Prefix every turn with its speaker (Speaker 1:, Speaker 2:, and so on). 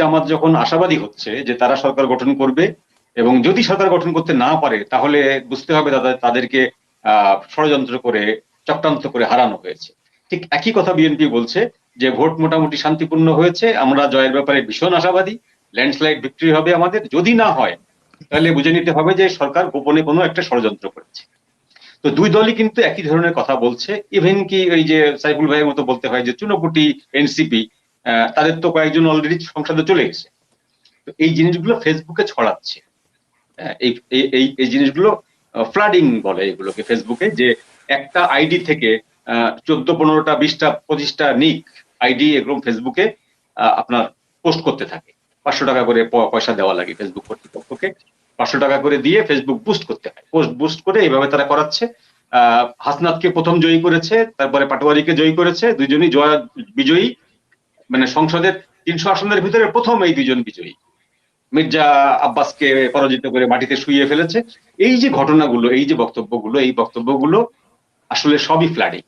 Speaker 1: জামাত যখন আশাবাদী হচ্ছে যে তারা সরকার গঠন করবে এবং যদি সরকার গঠন করতে না পারে, তাহলে বুঝতে হবে তাদের তাদেরকে ষড়যন্ত্র করে, চক্রান্ত করে হারানো হয়েছে। ঠিক একই কথা বিএনপি বলছে যে ভোট মোটামুটি শান্তিপূর্ণ হয়েছে, আমরা জয়ের ব্যাপারে ভীষণ আশাবাদী, ল্যান্ডস্লাইড ভিক্টরি হবে আমাদের, যদি না হয়, তাহলে বুঝে নিতে হবে যে সরকার গোপনে কোনো একটা ষড়যন্ত্র করেছে। তো দুই দলই কিন্তু একই ধরনের কথা বলছে ইভেন কি ওই যে সাইফুল ভাইয়ের মতো বলতে হয় যে চুনকুটি এনসিপি তাদের তো কয়েকজন অলরেডি সংসদে চলে গেছে। তো এই জিনিসগুলো ফেসবুকে ছড়াচ্ছে। হ্যাঁ, এই এই- এই জিনিসগুলো ফ্লাডিং বলে এগুলোকে ফেসবুকে যে একটা আইডি থেকে চোদ্দ পনেরোটা বিশটা পঁচিশটা নিক আইডি এগুলো ফেসবুকে আপনার পোস্ট করতে থাকে। পাঁচশো টাকা করে পয়সা দেওয়া লাগে ফেসবুক কর্তৃপক্ষকে। পাঁচশো টাকা করে দিয়ে ফেসবুক বুস্ট করতে হয়। পোস্ট বুস্ট করে এইভাবে তারা করাচ্ছে। আহ হাসনাতকে প্রথম জয়ী করেছে তারপরে পাটোয়ারিকে জয়ী করেছে দুইজনই জয় বিজয়ী। মানে সংসদের তিনশো আসনের ভিতরে প্রথম এই দুজন বিজয়ী। মির্জা আব্বাসকে পরাজিত করে মাটিতে শুয়ে ফেলেছে। এই যে ঘটনাগুলো, এই যে বক্তব্যগুলো, এই বক্তব্যগুলো আসলে সবই ফ্ল্যাডিং